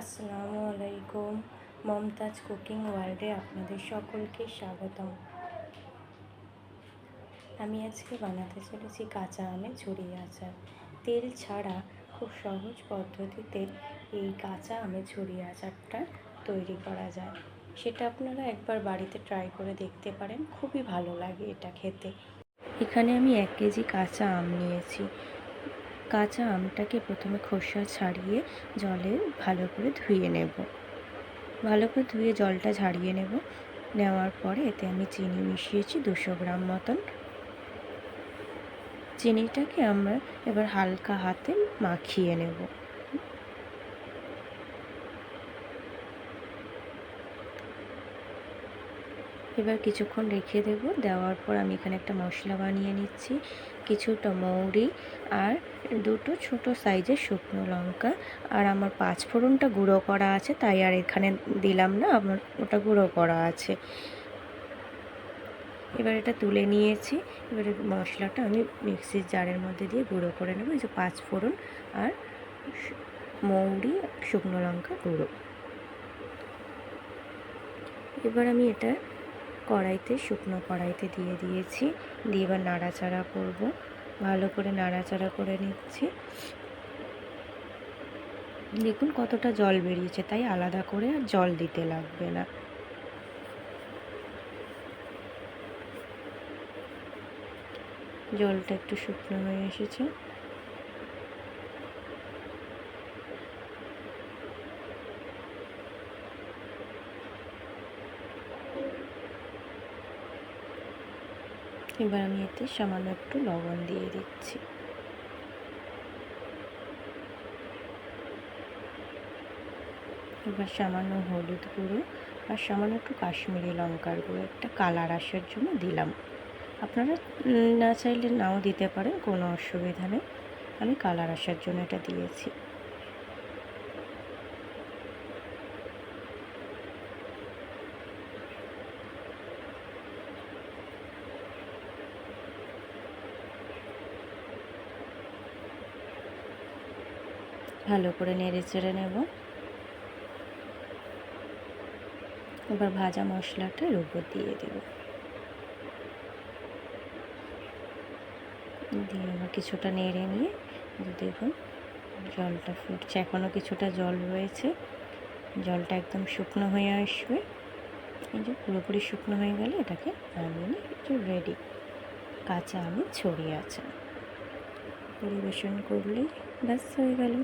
আসসালামু আলাইকুম। মমতাজ কুকিং ওয়ার্ল্ডে আপনাদের সকলকে স্বাগতম। আমি আজকে বানাতে চলেছি কাঁচা আমের ঝুরি আচার। তেল ছাড়া খুব সহজ পদ্ধতিতে এই কাঁচা আমের ঝুরি আচারটা তৈরি করা যায়। সেটা আপনারা একবার বাড়িতে ট্রাই করে দেখতে পারেন। খুবই ভালো লাগে এটা খেতে। এখানে আমি এক কেজি কাঁচা আম নিয়েছি। কাঁচা আমটাকে প্রথমে খোসা ছাড়িয়ে জলে ভালো করে ধুয়ে নেব। ভালো করে ধুয়ে জলটা ঝাড়িয়ে নেব। নেওয়ার পরে এতে আমি চিনি মিশিয়েছি দুশো গ্রাম মতন। চিনিটাকে আমরা এবার হালকা হাতে মাখিয়ে নেব। এবার কিছুক্ষণ রেখে দেব। দেওয়ার পর আমি এখানে একটা মশলা বানিয়ে নিচ্ছি, কিছুটা মৌরি আর দুটো ছোট সাইজের শুকনো লঙ্কা। আর আমার পাঁচ ফোড়নটা গুঁড়ো করা আছে, তাই আর এখানে দিলাম না, আমার ওটা গুঁড়ো করা আছে। এবার এটা তুলে নিয়েছি। এবারে মশলাটা আমি মিক্সির জারের মধ্যে দিয়ে গুঁড়ো করে নেব, এই যে পাঁচ ফোড়ন আর মৌরি, শুকনো লঙ্কা গুঁড়ো। এবার আমি এটা কড়াইতে, শুকনো কড়াইতে দিয়ে দিয়েছি। দিয়ে এবার নাড়াচাড়া করব। ভালো করে নাড়াচাড়া করে নিচ্ছি। দেখুন কতটা জল বেরিয়েছে, তাই আলাদা করে আর জল দিতে লাগবে না। জলটা একটু শুকনো হয়ে এসেছে। এবার আমি এতে সামান্য একটু লবণ দিয়ে দিচ্ছি। এবার সামান্য হলুদ গুঁড়ো আর সামান্য একটু কাশ্মীরি লঙ্কার গুঁড়ো, একটা কালার আসার জন্য দিলাম। আপনারা না চাইলে নাও দিতে পারেন, কোনো অসুবিধা নেই। আমি কালার আসার জন্য এটা দিয়েছি। ভালো করে নেড়ে চেড়ে নেব। এবার ভাজা মশলাটা এর উপর দিয়ে দেব। দিয়ে এবার কিছুটা নেড়ে নিয়ে দেখুন জলটা ফুটছে এখনও কিছুটা জল রয়েছে। জলটা একদম শুকনো হয়ে আসবে। এই যে পুরোপুরি শুকনো হয়ে গেলে এটাকে নামিয়ে একটু রেডি কাঁচা আমি ছড়িয়ে আছে। পরিবেশন করলেই ব্যাস হয়ে গেল।